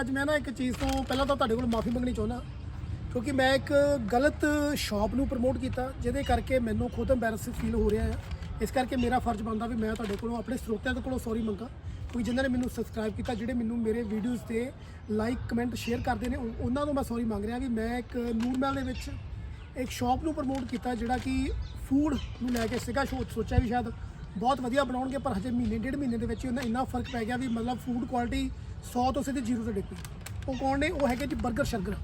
ਅੱਜ ਮੈਂ ਨਾ ਇੱਕ ਚੀਜ਼ ਤੋਂ ਪਹਿਲਾਂ ਤਾਂ ਤੁਹਾਡੇ ਕੋਲ ਮਾਫੀ ਮੰਗਣੀ ਚਾਹੁੰਦਾ ਕਿਉਂਕਿ ਮੈਂ ਇੱਕ ਗਲਤ ਸ਼ਾਪ ਨੂੰ ਪ੍ਰਮੋਟ ਕੀਤਾ, ਜਿਹਦੇ ਕਰਕੇ ਮੈਨੂੰ ਖੁਦ ਐਮਬੈਰਸ ਫੀਲ ਹੋ ਰਿਹਾ ਹੈ ਇਸ ਕਰਕੇ ਮੇਰਾ ਫਰਜ਼ ਬਣਦਾ ਵੀ ਮੈਂ ਤੁਹਾਡੇ ਕੋਲੋਂ ਆਪਣੇ ਸਰੋਤਿਆਂ ਦੇ ਕੋਲੋਂ ਸੌਰੀ ਮੰਗਾ, ਕਿਉਂਕਿ ਜਿਨ੍ਹਾਂ ਨੇ ਮੈਨੂੰ ਸਬਸਕ੍ਰਾਈਬ ਕੀਤਾ, ਜਿਹੜੇ ਮੈਨੂੰ ਮੇਰੇ ਵੀਡੀਓਜ਼ ਤੇ ਲਾਈਕ ਕਮੈਂਟ ਸ਼ੇਅਰ ਕਰਦੇ ਨੇ ਉਹ- ਉਹਨਾਂ ਤੋਂ ਮੈਂ ਸੌਰੀ ਮੰਗ ਰਿਹਾ ਵੀ ਮੈਂ ਇੱਕ ਨੂਰਮਹਿਲ ਦੇ ਵਿੱਚ ਇੱਕ ਸ਼ਾਪ ਨੂੰ ਪ੍ਰਮੋਟ ਕੀਤਾ, ਜਿਹੜਾ ਕਿ ਫੂਡ ਨੂੰ ਲੈ ਕੇ ਸੀਗਾ, ਸੋ- ਸੋਚਿਆ ਵੀ ਸ਼ਾਇਦ ਬਹੁਤ ਵਧੀਆ ਬਣਾਉਣਗੇ, ਪਰ ਹਜੇ ਮਹੀਨੇ, ਡੇਢ ਮਹੀਨੇ ਦੇ ਵਿੱਚ ਹੀ ਉਹਨਾਂ ਇੰਨਾ ਫ਼ਰਕ ਪੈ ਗਿਆ ਵੀ ਮਤਲਬ ਫੂਡ ਕੁਆਲਿਟੀ 100 ਤੋਂ ਸਿੱਧੇ 0 ਤੇ ਡਿੱਗ ਪਈ। ਉਹ ਕੌਣ ਨੇ? ਉਹ ਹੈਗੇ ਜੀ 버ਗਰ ਸ਼ਰਗਰ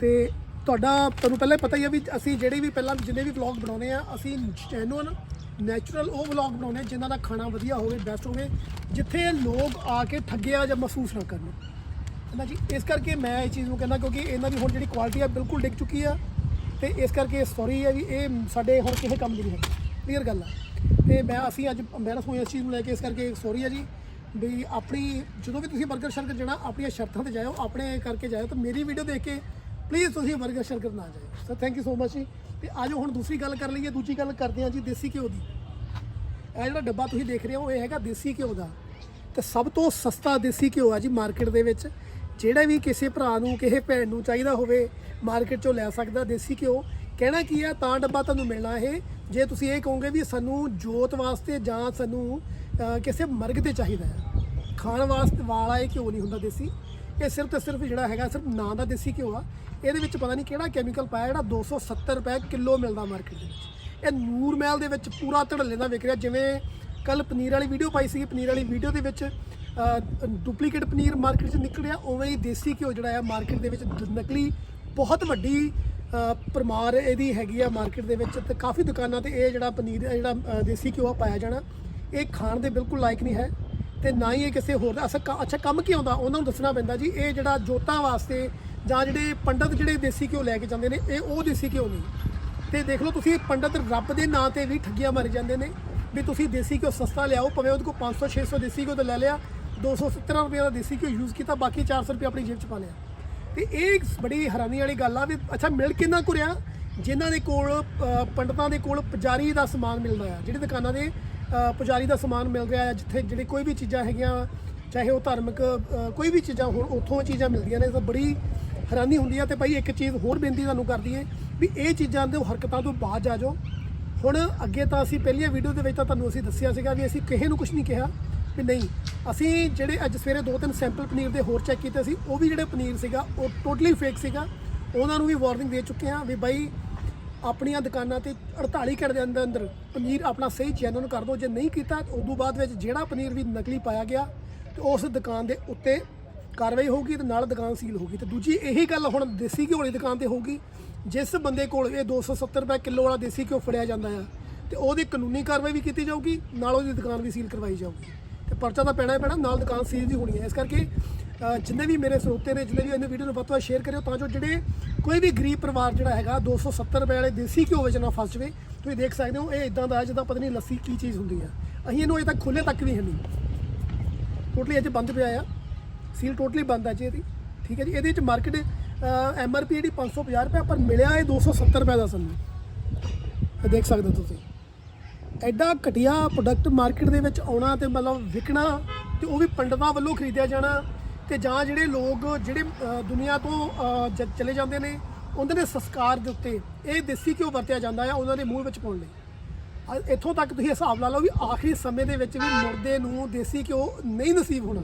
ਤੇ ਤੁਹਾਡਾ, ਤੁਹਾਨੂੰ ਪਹਿਲਾਂ ਪਤਾ ਹੀ ਆ ਵੀ ਅਸੀਂ ਜਿਹੜੇ ਵੀ ਪਹਿਲਾਂ ਜਿੰਨੇ ਵੀ ਵਲੌਗ ਬਣਾਉਨੇ ਆ, ਅਸੀਂ ਜੈਨੂਅਨ ਨੈਚੁਰਲ ਉਹ ਵਲੌਗ ਬਣਾਉਨੇ ਆ ਜਿਨ੍ਹਾਂ ਦਾ ਖਾਣਾ ਵਧੀਆ ਹੋਵੇ ਬੈਸਟ ਹੋਵੇ, ਜਿੱਥੇ ਲੋਕ ਆ ਕੇ ਠੱਗਿਆ ਜਾਂ ਮਹਿਸੂਸ ਨਾ ਕਰਨ। ਹੈ ਨਾ ਜੀ, ਇਸ ਕਰਕੇ ਮੈਂ ਇਹ ਚੀਜ਼ ਨੂੰ ਕਹਿੰਦਾ ਕਿਉਂਕਿ ਇਹਨਾਂ ਦੀ ਹੁਣ ਜਿਹੜੀ ਕੁਆਲਿਟੀ ਆ ਬਿਲਕੁਲ ਡਿੱਗ ਚੁੱਕੀ ਆ। ਤੇ ਇਸ ਕਰਕੇ ਸੌਰੀ ਹੈ ਵੀ ਇਹ ਸਾਡੇ ਹੁਣ ਕਿਸੇ ਕੰਮ ਦੀ ਨਹੀਂ ਹੈ ਕਲੀਅਰ ਗੱਲ ਆ। ਤੇ ਮੈਂ ਅਸੀਂ ਅੱਜ ਮੈਨਸ ਹੋਈ ਇਸ ਚੀਜ਼ ਨੂੰ ਲੈ ਕੇ ਇਸ ਕਰਕੇ ਸੌਰੀ ਆ ਜੀ, ਵੀ ਆਪਣੀ ਜਦੋਂ ਵੀ ਤੁਸੀਂ 버ਗਰ ਸ਼ਰਕਰ ਜਾਣਾ ਆਪਣੀਆਂ ਸ਼ਰਤਾਂ ਤੇ ਜਾਇਓ, ਆਪਣੇ ਕਰਕੇ ਜਾਇਓ, ਤਾਂ ਮੇਰੀ ਵੀਡੀਓ ਦੇਖ ਕੇ ਪਲੀਜ਼ ਤੁਸੀਂ 버ਗਰ ਸ਼ਰਕਰ ਨਾ ਜਾਇਓ। So thank you so much ਜੀ। ਤੇ ਆਜੋ ਹੁਣ ਦੂਸਰੀ ਗੱਲ ਕਰ ਲਈਏ, ਦੂਜੀ ਗੱਲ ਕਰਦੇ ਹਾਂ ਜੀ ਦੇਸੀ ਘਿਓ ਦੀ। ਇਹ ਜਿਹੜਾ ਡੱਬਾ ਤੁਸੀਂ ਦੇਖ ਰਹੇ ਹੋ, ਇਹ ਹੈਗਾ ਦੇਸੀ ਘਿਓ ਦਾ। ਤੇ ਸਭ ਤੋਂ ਸਸਤਾ ਦੇਸੀ ਘਿਓ ਆ ਜੀ ਮਾਰਕੀਟ ਦੇ ਵਿੱਚ। ਜਿਹੜਾ ਵੀ ਕਿਸੇ ਭਰਾ ਨੂੰ, ਕਿਸੇ ਭੈਣ ਨੂੰ ਚਾਹੀਦਾ ਹੋਵੇ, ਮਾਰਕੀਟ ਚੋਂ ਲੈ ਸਕਦਾ ਦੇਸੀ ਘਿਓ। ਕਹਿਣਾ ਕੀ ਆ ਤਾਂ ਡੱਬਾ ਤੁਹਾਨੂੰ ਮਿਲਣਾ ਇਹ ਜੇ ਤੁਸੀਂ ਇਹ ਕਹੋਗੇ ਵੀ ਸਾਨੂੰ ਜੋਤ ਵਾਸਤੇ ਜਾਂ ਸਾਨੂੰ ਕਿਸੇ ਮਰਗ ਤੇ ਚਾਹੀਦਾ ਹੈ। ਖਾਣ ਵਾਸਤੇ ਵਾਲਾ ਇਹ ਘਿਓ ਨਹੀਂ ਹੁੰਦਾ ਦੇਸੀ। ਇਹ ਸਿਰਫ ਤੇ ਸਿਰਫ ਜਿਹੜਾ ਹੈਗਾ, ਸਿਰਫ ਨਾਂ ਦਾ ਦੇਸੀ ਘਿਓ ਆ। ਇਹਦੇ ਵਿੱਚ ਪਤਾ ਨਹੀਂ ਕਿਹੜਾ ਕੈਮੀਕਲ ਪਾਇਆ, ਜਿਹੜਾ 270 ਰੁਪਏ ਕਿਲੋ ਮਿਲਦਾ ਮਾਰਕੀਟ ਦੇ ਵਿੱਚ। ਇਹ ਨੂਰ ਮਹਿਲ ਦੇ ਵਿੱਚ ਪੂਰਾ ਧੜੱਲੇ ਦਾ ਵਿਕ ਰਿਹਾ, ਜਿਵੇਂ ਕੱਲ ਪਨੀਰ ਵਾਲੀ ਵੀਡੀਓ ਪਾਈ ਸੀ ਪਨੀਰ ਵਾਲੀ ਵੀਡੀਓ ਦੇ ਵਿੱਚ ਡੁਪਲੀਕੇਟ ਪਨੀਰ ਮਾਰਕੀਟ 'ਚ ਨਿਕਲਿਆ ਉਵੇਂ ਹੀ ਦੇਸੀ ਘਿਓ ਜਿਹੜਾ ਆ ਮਾਰਕੀਟ ਦੇ ਵਿੱਚ ਨਕਲੀ, ਬਹੁਤ ਵੱਡੀ ਪਰਮਾਰ ਇਹਦੀ ਹੈਗੀ ਆ ਮਾਰਕੀਟ ਦੇ ਵਿੱਚ ਤੇ ਕਾਫੀ ਦੁਕਾਨਾਂ ਤੇ ਇਹ ਜਿਹੜਾ ਪਨੀਰ ਜਿਹੜਾ ਦੇਸੀ ਘਿਓ ਪਾਇਆ ਜਾਣਾ। ਇਹ ਖਾਣ ਦੇ ਬਿਲਕੁਲ ਲਾਇਕ ਨਹੀਂ ਹੈ ਤੇ ਨਾ ਹੀ ਇਹ ਕਿਸੇ ਹੋਰ ਦਾ ਅਸਾ ਅੱਛਾ, ਕੰਮ ਕੀ ਆਉਂਦਾ? ਉਹਨਾਂ ਨੂੰ ਦੱਸਣਾ ਪੈਂਦਾ ਜੀ, ਇਹ ਜਿਹੜਾ ਜੋਤਾਂ ਵਾਸਤੇ ਜਾਂ ਜਿਹੜੇ ਪੰਡਤ ਜਿਹੜੇ ਦੇਸੀ ਘਿਓ ਲੈ ਕੇ ਜਾਂਦੇ ਨੇ, ਇਹ ਉਹ ਦੇਸੀ ਘਿਓ ਨਹੀਂ। ਤੇ ਦੇਖ ਲਓ ਤੁਸੀਂ, ਪੰਡਤ ਰੱਬ ਦੇ ਨਾਂ ਤੇ ਵੀ ਠੱਗੀਆਂ ਮਾਰੀ ਜਾਂਦੇ ਨੇ ਵੀ ਤੁਸੀਂ ਦੇਸੀ ਘਿਓ ਸਸਤਾ ਲਿਆਓ, ਭਾਵੇਂ ਉਹਦੇ ਕੋਲ 500 600 ਦੇਸੀ ਘਿਓ ਤਾਂ ਲੈ ਲਿਆ 270 ਰੁਪਏ ਦਾ ਦੇਸੀ ਘਿਓ ਯੂਜ਼ ਕੀਤਾ, ਬਾਕੀ 400 ਰੁਪਏ ਆਪਣੀ ਜੇਬ 'ਚ ਪਾ ਲਿਆ। ਤੇ ਇਹ ਬੜੀ ਹੈਰਾਨੀ ਵਾਲੀ ਗੱਲ ਆ ਵੀ ਅੱਛਾ ਮਿਲ ਕਿੰਨਾ ਕੁ ਰਿਹਾ ਜਿਨ੍ਹਾਂ ਦੇ ਕੋਲ ਅ, ਪੰਡਤਾਂ ਦੇ ਕੋਲ ਪੁਜਾਰੀ ਦਾ ਸਮਾਨ ਮਿਲਦਾ ਆ। ਜਿਹੜੀ ਦੁਕਾਨਾਂ ਦੇ ਪੁਜਾਰੀ ਦਾ ਸਮਾਨ ਮਿਲ ਰਿਹਾ ਆ ਜਿੱਥੇ ਜਿਹੜੇ ਕੋਈ ਵੀ ਚੀਜ਼ਾਂ ਹੈਗੀਆਂ ਚਾਹੇ ਉਹ ਧਾਰਮਿਕ ਕੋਈ ਵੀ ਚੀਜ਼ਾਂ ਹੁਣ ਉੱਥੋਂ ਚੀਜ਼ਾਂ ਮਿਲਦੀਆਂ ਨੇ। ਤਾਂ ਬੜੀ ਹੈਰਾਨੀ ਹੁੰਦੀ ਆ ਤੇ ਭਾਈ ਇੱਕ ਚੀਜ਼ ਹੋਰ ਬੇਨਤੀ ਤੁਹਾਨੂੰ ਕਰਦੀ ਦਈਏ ਵੀ ਇਹ ਚੀਜ਼ਾਂ ਦੇ ਹਰਕਤਾਂ ਤੋਂ ਬਾਅਦ ਆ ਜਾਓ। ਹੁਣ ਅੱਗੇ ਤਾਂ ਅਸੀਂ ਪਹਿਲੀਆਂ ਵੀਡੀਓ ਦੇ ਵਿੱਚ ਤਾਂ ਤੁਹਾਨੂੰ ਅਸੀਂ ਦੱਸਿਆ ਸੀਗਾ ਵੀ ਅਸੀਂ ਕਿਸੇ ਨੂੰ ਕੁਝ ਨਹੀਂ ਕਿਹਾ ਵੀ ਨਹੀਂ ਅਸੀਂ ਜਿਹੜੇ ਅੱਜ ਸਵੇਰੇ ਦੋ ਤਿੰਨ ਸੈਂਪਲ ਪਨੀਰ ਦੇ ਹੋਰ ਚੈੱਕ ਕੀਤੇ ਸੀ, ਉਹ ਵੀ ਜਿਹੜੇ ਪਨੀਰ ਸੀਗਾ, ਉਹ ਟੋਟਲੀ ਫੇਕ ਸੀਗਾ। ਉਹਨਾਂ ਨੂੰ ਵੀ ਵਾਰਨਿੰਗ ਦੇ ਚੁੱਕੇ ਹਾਂ ਵੀ ਬਾਈ, ਆਪਣੀਆਂ ਦੁਕਾਨਾਂ ਤੇ 48 ਘੰਟੇ ਦੇ ਅੰਦਰ ਅੰਦਰ ਪਨੀਰ ਆਪਣਾ ਸਹੀ ਚੈਨਲ ਕਰ ਦਿਓ। ਜੇ ਨਹੀਂ ਕੀਤਾ ਤਾਂ ਤੋਂ ਬਾਅਦ ਵਿੱਚ ਜਿਹੜਾ ਪਨੀਰ ਵੀ ਨਕਲੀ ਪਾਇਆ ਗਿਆ, ਤੇ ਉਸ ਦੁਕਾਨ ਦੇ ਉੱਤੇ ਕਾਰਵਾਈ ਹੋਊਗੀ ਤੇ ਨਾਲ ਦੁਕਾਨ ਸੀਲ ਹੋਊਗੀ। ਤੇ ਦੂਜੀ ਇਹੀ ਗੱਲ ਹੁਣ ਦੇਸੀ ਘਿਓ ਵਾਲੀ ਦੁਕਾਨ ਤੇ ਹੋਊਗੀ। ਜਿਸ ਬੰਦੇ ਕੋਲ ਇਹ 270 ਰੁਪਏ ਕਿਲੋ ਵਾਲਾ ਦੇਸੀ ਘਿਓ ਫੜਿਆ ਜਾਂਦਾ ਆ, ਤੇ ਉਹਦੀ ਕਾਨੂੰਨੀ ਕਾਰਵਾਈ ਵੀ ਕੀਤੀ ਜਾਊਗੀ, ਨਾਲ ਉਹਦੀ ਦੁਕਾਨ ਵੀ ਸੀਲ ਕਰਵਾਈ ਜਾਊਗੀ। ਪਰਚਾ ਤਾਂ ਪੈਣਾ ਹੀ ਪੈਣਾ, ਨਾਲ ਦੁਕਾਨ ਸੀਲ ਦੀ ਹੋਣੀ ਹੈ। ਇਸ ਕਰਕੇ ਜਿੰਨੇ ਵੀ ਮੇਰੇ ਸਰੋਤੇ ਨੇ, ਜਿੰਨੇ ਵੀ ਇਹਨੇ ਵੀਡੀਓ ਨੂੰ ਵੱਧ ਤੋਂ ਵੱਧ ਸ਼ੇਅਰ ਕਰਿਓ, ਤਾਂ ਜੋ ਜਿਹੜੇ ਕੋਈ ਵੀ ਗਰੀਬ ਪਰਿਵਾਰ ਜਿਹੜਾ ਹੈਗਾ 270 ਰੁਪਏ ਵਾਲੇ ਦੇਸੀ ਘਿਓ ਵਿੱਚ ਨਾ ਫਸ ਜਾਵੇ, ਤੁਸੀਂ ਦੇਖ ਸਕਦੇ ਹੋ, ਇਹ ਇਦਾਂ ਦਾ ਜਿੱਦਾਂ ਪਤਾ ਨਹੀਂ ਲੱਸੀ ਕੀ ਚੀਜ਼ ਹੁੰਦੀ ਹੈ। ਅਸੀਂ ਇਹਨੂੰ ਅਜੇ ਤੱਕ ਖੋਲੇ ਤੱਕ ਨਹੀਂ ਹੈ ਨਹੀਂ। ਟੋਟਲੀ ਅੱਜ ਬੰਦ ਪਿਆ ਆ। ਸੀਲ ਟੋਟਲੀ ਬੰਦ ਆ ਜੀ ਇਹਦੀ। ਠੀਕ ਹੈ ਜੀ, ਇਹਦੇ ਵਿੱਚ ਮਾਰਕੀਟ ਐਮ ਆਰ ਪੀ ਜਿਹੜੀ 550 ਰੁਪਏ ਪਰ ਮਿਲਿਆ ਇਹ 270 ਰੁਪਏ ਦਾ ਸਾਨੂੰ। ਦੇਖ ਸਕਦੇ ਹੋ ਤੁਸੀਂ। ਐਡਾ ਘਟੀਆ ਪ੍ਰੋਡਕਟ ਮਾਰਕੀਟ ਦੇ ਵਿੱਚ ਆਉਣਾ ਤੇ ਮਤਲਬ ਵਿਕਣਾ ਤੇ ਉਹ ਵੀ ਪੰਡਤਾਂ ਵੱਲੋਂ ਖਰੀਦਿਆ ਜਾਣਾ ਤੇ ਜਾਂ ਜਿਹੜੇ ਲੋਕ, ਜਿਹੜੇ ਦੁਨੀਆ ਤੋਂ ਜ- ਚਲੇ ਜਾਂਦੇ ਨੇ, ਉਹਨਾਂ ਦੇ ਸੰਸਕਾਰ ਦੇ ਉੱਤੇ ਇਹ ਦੇਸੀ ਘਿਓ ਵਰਤਿਆ ਜਾਂਦਾ ਆ ਉਹਨਾਂ ਦੇ ਮੂੰਹ ਵਿੱਚ ਪਾਉਣ ਲਈ। ਇੱਥੋਂ ਤੱਕ ਤੁਸੀਂ ਹਿਸਾਬ ਲਾ ਲਓ ਵੀ ਆਖਰੀ ਸਮੇਂ ਦੇ ਵਿੱਚ ਵੀ ਮਰਦੇ ਨੂੰ ਦੇਸੀ ਘਿਓ ਨਹੀਂ ਨਸੀਬ ਹੋਣਾ।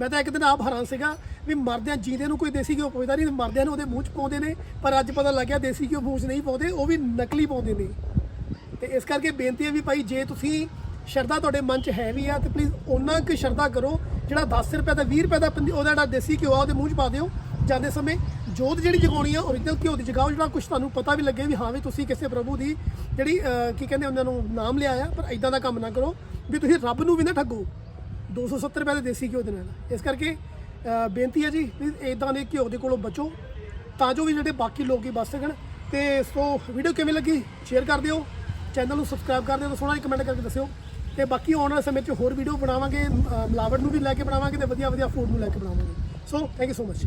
ਮੈਂ ਤਾਂ ਇੱਕ ਦਿਨ ਆਪ ਹੈਰਾਨ ਸੀਗਾ ਵੀ ਮਰਦਿਆਂ ਜੀਂਦੇ ਨੂੰ ਕੋਈ ਦੇਸੀ ਘਿਓ ਪੁੱਛਦਾ ਨਹੀਂ, ਮਰਦਿਆਂ ਨੂੰ ਉਹਦੇ ਮੂੰਹ 'ਚ ਪਾਉਂਦੇ ਨੇ, ਪਰ ਅੱਜ ਪਤਾ ਲੱਗਿਆ ਦੇਸੀ ਘਿਓ ਮੂੰਹ 'ਚ ਨਹੀਂ ਪਾਉਂਦੇ, ਉਹ ਵੀ ਨਕਲੀ ਪਾਉਂਦੇ ਨੇ। ਤੇ ਇਸ ਕਰਕੇ ਬੇਨਤੀ ਹੈ ਵੀ ਭਾਈ ਜੇ ਤੁਸੀਂ ਸ਼ਰਧਾ ਤੁਹਾਡੇ ਮਨ 'ਚ ਹੈ ਵੀ ਆ, ਤੇ ਪਲੀਜ਼ ਉਹਨਾਂ ਕੁ ਸ਼ਰਧਾ ਕਰੋ, ਜਿਹੜਾ 10 ਰੁਪਏ ਦਾ 20 ਰੁਪਏ ਦਾ ਪੰਜ- ਉਹਦਾ ਜਿਹੜਾ ਦੇਸੀ ਘਿਓ ਆ, ਉਹਦੇ ਮੂੰਹ 'ਚ ਪਾ ਦਿਓ। ਜਾਂਦੇ ਸਮੇਂ ਜੋਤ ਜਿਹੜੀ ਜਗਾਉਣੀ ਆ ਓਰੀਜਨਲ ਘਿਓ ਦੀ ਜਗਾਓ, ਜਿਹੜਾ ਕੁਝ ਤੁਹਾਨੂੰ ਪਤਾ ਵੀ ਲੱਗੇ ਵੀ ਹਾਂ ਵੀ ਤੁਸੀਂ ਕਿਸੇ ਪ੍ਰਭੂ ਦੀ ਜਿਹੜੀ ਕੀ ਕਹਿੰਦੇ ਉਹਨਾਂ ਨੂੰ ਨਾਮ ਲਿਆ ਆ, ਪਰ ਇਦਾਂ ਦਾ ਕੰਮ ਨਾ ਕਰੋ, ਵੀ ਤੁਸੀਂ ਰੱਬ ਨੂੰ ਵੀ ਨਾ ਠੱਗੋ। 270 ਰੁਪਏ ਦੇ ਦੇਸੀ ਘਿਓ ਦੇ ਨਾਲ। ਇਸ ਕਰਕੇ ਬੇਨਤੀ ਹੈ ਜੀ, ਵੀ ਇਦਾਂ ਦੇ ਘਿਓ ਦੇ ਕੋਲੋਂ ਬਚੋ, ਤਾਂ ਜੋ ਵੀ ਜਿਹੜੇ ਬਾਕੀ ਲੋਕ ਹੀ ਬਚ ਸਕਣ। ਤੇ ਸੋ ਵੀਡੀਓ ਕਿਵੇਂ ਲੱਗੀ? ਸ਼ੇਅਰ ਕਰ ਦਿਓ। ਚੈਨਲ ਨੂੰ ਸਬਸਕ੍ਰਾਈਬ ਕਰ ਦਿਓ ਤੇ ਸੋਹਣਾ ਕਮੈਂਟ ਕਰਕੇ ਦੱਸਿਓ। ਤੇ ਬਾਕੀ ਆਉਣ ਵਾਲੇ ਸਮੇਂ 'ਚ ਹੋਰ ਵੀਡੀਓ ਬਣਾਵਾਂਗੇ ਮਿਲਾਵਟ ਨੂੰ ਵੀ ਲੈ ਕੇ ਬਣਾਵਾਂਗੇ ਤੇ ਵਧੀਆ ਵਧੀਆ ਫੂਡ ਨੂੰ ਲੈ ਕੇ ਬਣਾਵਾਂਗੇ। So thank you so much